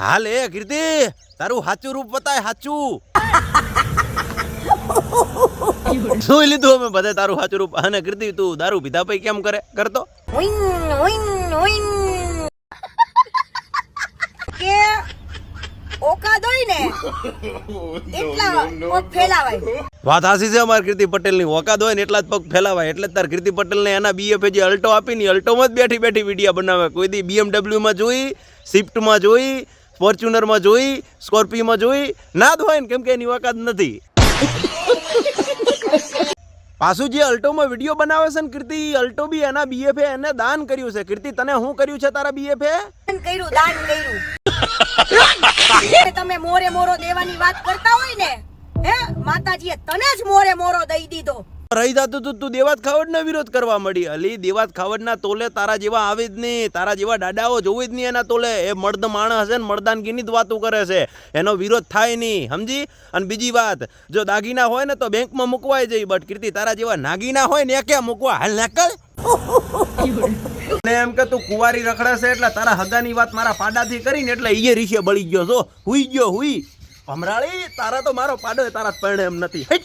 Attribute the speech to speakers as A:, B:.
A: હાલ એ કીર્તિ તારું સાચું રૂપ બતાય સાચું જોઈ લીધું અમે બધા તારું સાચું રૂપ? અને કીર્તિ તું દારૂ પીધા પછી કેમ કરે કરતો?
B: હુઈન હુઈન હુઈન કે ઓકાદ હોય ને એટલા ફેલાવાય.
A: વાત હાસી છે અમારી કીર્તિ પટેલની. ઓકાદ હોય ને એટલા જ પગ ફેલાવાય. એટલે તાર કીર્તિ પટેલને એના બીએફએ જે અલ્ટો આપી ને અલ્ટોમાં જ બેઠી બેઠી વીડિયો બનાવે. કોઈ દી બીએમડબ્લ્યુમાં જોઈ સ્વિફ્ટમાં જોઈ ફોર્ચ્યુનરમાં જોઈ સ્કોર્પિયોમાં જોઈ ના જ ને કેમ કે એની ઓકાદ નથી. પાછું જે અલ્ટોમાં વીડિયો બનાવે છે ને કીર્તિ, અલ્ટો બી એના બીએફએ એને દાન કર્યું છે. કીર્તિ, તને શું કર્યું છે તારા બીએફએ
B: કર્યું, દાન કર્યું. તમે મોરે મોરો દેવાની વાત કરતા હોય ને, હે? માતાજીએ તને જ મોરે મોરો દઈ દીધો.
A: રહી જતો તું તું દેવાત ખાવડનો વિરોધ કરવા મળી. અલી, દેવાત ખાવડના તોલે તારા જેવા આવે જ નહીં. તારા જેવા દાડાઓ જોવું જ નહીં એના તોલે. એ મર્દ માણસ છે ને મર્દાનગીની જ વાતો કરે છે. એનો વિરોધ થાય નહીં. સમજી? અને બીજી વાત, જો દાગીના હોય ને તો બેંકમાં મૂકવાય જઈ. બટ કીર્તિ, તારા જેવા નાગીના હોય ને ક્યાં મૂકવા? હાલ નાકળ. ને એમ કે તું કુવારી રખડે છે એટલે તારા હગાની વાત મારા પાડાથી કરીને એટલે ઈએ રીશે બળી ગયો. છો હુઈ ગયો, હુઈ. ભમરાળી તારા તો મારો પાડો તારા પરણે એમ નથી. હેટ.